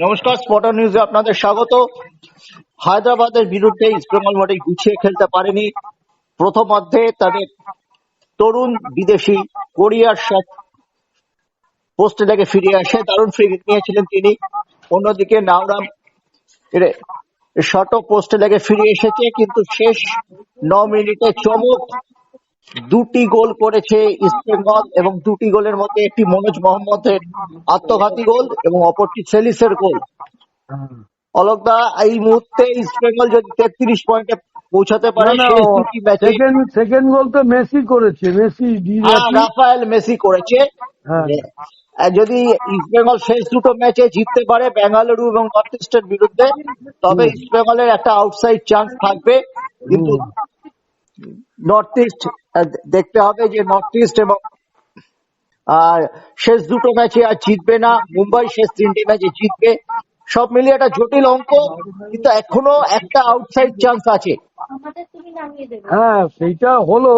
নমস্কার স্পটার নিউজে আপনাদের স্বাগত। হায়দ্রাবাদের বিরুদ্ধে ইস্টবেঙ্গল মোটে গুছিয়ে খেলতে পারেনি। প্রথমার্ধে তাদের তরুণ বিদেশি কোরিয়ার শট পোস্টে থেকে ফিরে আসে। দারুণ ফ্রি নিয়েছিলেন তিনি। অন্যদিকে নাওরাম শট পোস্টে থেকে ফিরে এসেছে, কিন্তু শেষ ন মিনিটে চমক দুটি গোল করেছে ইস্টবেঙ্গল এবং দুটি গোলের মধ্যে একটি মনোজ মোহাম্মদের আত্মঘাতী গোল এবং অপরটি সেলিসের গোল। অলোকদা এই মুহূর্তে ইস্টবেঙ্গল যদি তেত্রিশ পয়েন্টে পৌঁছাতে পারে সেকেন্ড গোল তো মেসি করেছে মেসি হ্যাঁ, রাফায়েল মেসি করেছে। হ্যাঁ। যদি ইস্টবেঙ্গল শেষ দুটো ম্যাচে জিততে পারে বেঙ্গালুরু এবং নর্থ ইস্টের বিরুদ্ধে তবে ইস্টবেঙ্গলের একটা আউটসাইড চান্স থাকবে। কিন্তু নর্থ ইস্ট দেখতে হবে যে নর্থ ইস্ট এবং আর শেষ দুটো ম্যাচে আর জিতবে না মুম্বাই শেষ তিনটে ম্যাচে জিতবে। সব মিলিয়ে একটা জটিল অঙ্ক কিন্তু এখনও একটা আউটসাইড চান্স আছে। আমাদের তুমি নামিয়ে দেবে। হ্যাঁ সেইটা হলো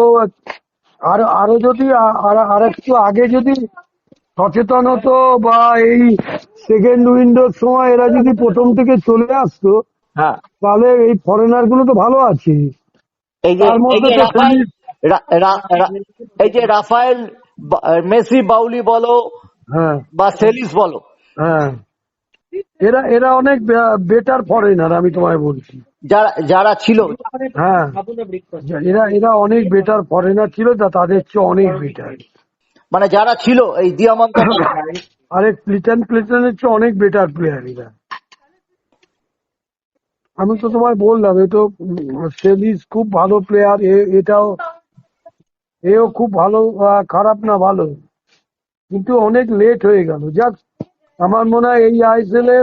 আর আরও যদি আর আর একটু আগে যদি সচেতন হতো বা এই সেকেন্ড উইন্ডোর সময় এরা যদি প্রথম থেকে চলে আসতো হ্যাঁ। তাহলে এই ফরেনারগুলো তো ভালো আছে। এই যে এই যে রাফায়েল মেসি বাউলি বলো হ্যাঁ। বা সেলিস বলো। হ্যাঁ। এরা এরা অনেক বেটার ফরেনার আমি তোমায় বলছি। যারা যারা ছিল। হ্যাঁ। এরা এরা অনেক বেটার ফরেনার ছিল তা তাদের চেয়ে অনেক বেটার মানে যারা ছিল এই দিয়ামন্ত আরে প্লিটন প্লিটনের চেয়ে অনেক বেটার প্লেয়ার এরা। আমি তো তোমায় বললাম এ তো সেলিস খুব ভালো প্লেয়ার এটাও এও খুব ভালো খারাপ না ভালো। কিন্তু অনেক লেট হয়ে গেল। যাক আমার মনে হয় এই আইএসএল এ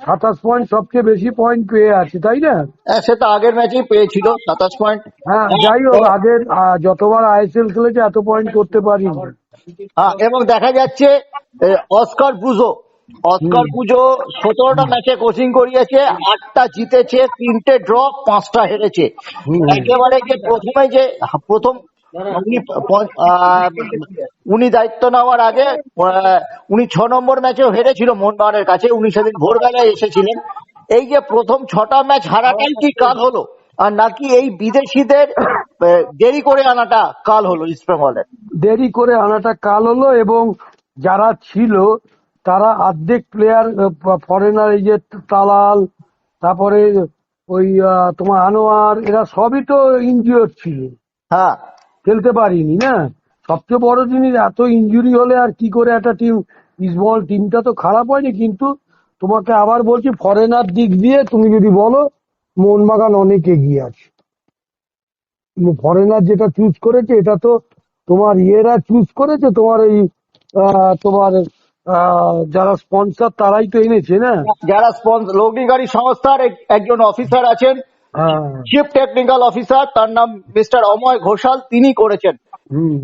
সাতাশ পয়েন্ট সবচেয়ে বেশি পয়েন্ট পেয়ে আছে তাই না? হ্যাঁ, সে তো আগের ম্যাচেই পেয়েছিল সাতাশ পয়েন্ট হ্যাঁ যাই হোক আগের যতবার আইএসএল খেলেছে এত পয়েন্ট করতে পারিনি। হ্যাঁ এবং দেখা যাচ্ছে অস্কার পুজো অস্কার পুজো সতেরোটা ম্যাচে কোচিং করিয়েছে, আটটা জিতেছে, তিনটে ড্র পাঁচটা হেরেছে। একেবারে যে প্রথমে যে, প্রথম উনি দায়িত্ব নেওয়ার আগে উনি ছ নম্বর ম্যাচেও হেরেছিল মোহনবাগানের কাছে, উনি সেদিন ভোরবেলায় এসেছিলেন। এই যে প্রথম ছটা ম্যাচ হারাটাই কি কাল হলো? আর নাকি এই বিদেশিদের দেরি করে আনাটা কাল হলো ইস্টবেঙ্গলের দেরি করে আনাটা কাল হলো এবং যারা ছিল তারা অর্ধেক প্লেয়ার ফরেনার এই যে তালাল তারপরে ওই তোমার আনোয়ার এরা সবই তো ইনজিওর ছিল। হ্যাঁ। খেলতে পারিনি না? সবচেয়ে বড় জিনিস এত ইনজুরি হলে আর কি করে একটা টিম ইসবল টিমটা তো খারাপ হয়নি কিন্তু তোমাকে আবার বলছি ফরেনার দিক দিয়ে তুমি যদি বলো মোহনবাগান অনেক এগিয়ে আছে। ফরেনার যেটা চুজ করেছে এটা তো তোমার ইয়েরা চুজ করেছে তোমার এই তোমার যারা স্পন্সর তারাই তো এনেছে না? যারা স্পন্সর লগ্নিকারী সংস্থার একজন অফিসার আছেন চিফ টেকনিক্যাল অফিসার তার নাম মিস্টার অময় ঘোষাল তিনি করেছেন।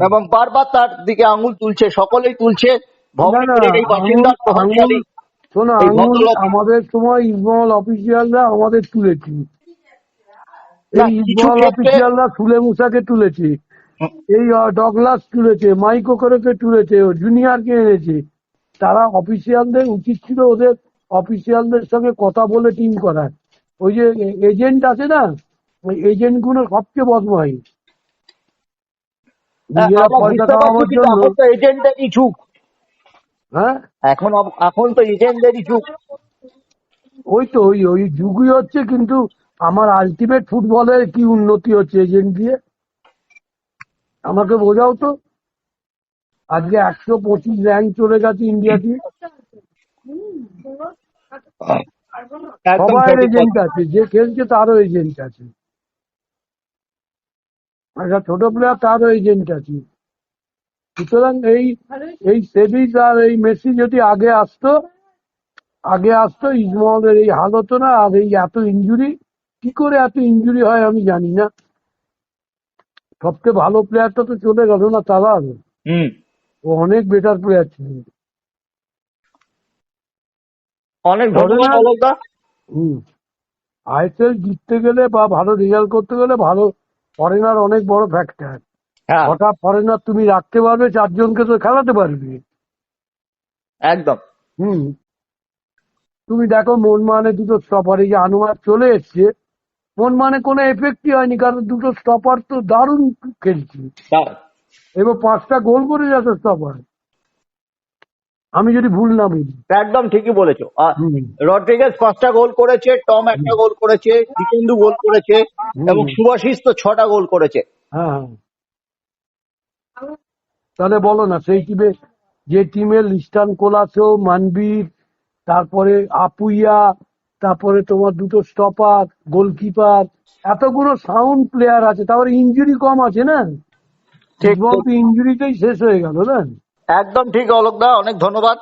এবং বারবার তার দিকে আঙুল তুলছে সকলেই তুলছে শোনো আঙুল আমাদের সময় ইসমাল অফিসিয়ালরা আমাদের তুলেছি। এই ইসমাল অফিসিয়ালরা সুলে মুসাকে তুলেছে। এই ডগলাস তুলেছে মাইকো করেকে তুলেছে জুনিয়রকে এনেছে। তারা অফিসিয়ালদের উচিত ছিল ওদের অফিসিয়ালদের সঙ্গে কথা বলে টিম করার। ওই যে এজেন্ট আছে না ওই এজেন্টগুলো সবচেয়ে বদমাই এজেন্টদেরই হ্যাঁ? এখন এখন তো এজেন্টদেরই যুগ ওই তো ওই ওই যুগই হচ্ছে কিন্তু আমার আলটিমেট ফুটবলের কি উন্নতি হচ্ছে এজেন্ট দিয়ে? আমাকে বোঝাও তো। আজকে একশো পঁচিশ র্যাঙ্ক চলে গেছে ইন্ডিয়া দিয়ে সবার এজেন্ট আছে, যে খেলছে তারও এজেন্ট আছে। একটা ছোট প্লেয়ার তারও এজেন্ট আছে। সুতরাং এই এই সেভিস আর এই মেসি যদি আগে আসতো আগে আসতো ইসমলের এই হাল হতো না আর এই এত ইঞ্জুরি কি করে এত ইঞ্জুরি হয় আমি জানি না। সবচেয়ে ভালো প্লেয়ারটা তো চলে গেল না তারা হুম। ও অনেক বেটার প্লেয়ার ছিল। অনেক ধন্যবাদ। অলোকদা হুম। জিততে গেলে বা ভালো রেজাল্ট করতে গেলে ভালো ফরেনার অনেক বড় ফ্যাক্টর হঠাৎ ফরেনার তুমি রাখতে পারবে চারজনকে তো খেলাতে পারবে। একদম। হুম। তুমি দেখো মন মানে দুটো স্টপার এই যে আনোয়ার চলে এসছে। মন মানে কোনো এফেক্টই হয়নি কারণ দুটো স্টপার তো দারুণ খেলছে। এবার পাঁচটা গোল করে যাচ্ছে স্টপার আমি যদি ভুল না বুঝি একদম ঠিকই বলেছ। রড্রিগেজ পাঁচটা গোল করেছে টম একটা গোল করেছে জিতেন্দু গোল করেছে এবং সুভাশিস তো ছটা গোল করেছে। হ্যাঁ হ্যাঁ। তাহলে বলো না সেই টিমে যে টিমের লিস্টান কোলাসো মানবীর তারপরে আপুইয়া তারপরে তোমার দুটো স্টপার গোলকিপার এতগুলো সাউন্ড প্লেয়ার আছে তারপরে ইঞ্জুরি কম আছে না? ঠিক। ইঞ্জুরিতেই শেষ হয়ে গেল না একদম ঠিক অলোকদা অনেক ধন্যবাদ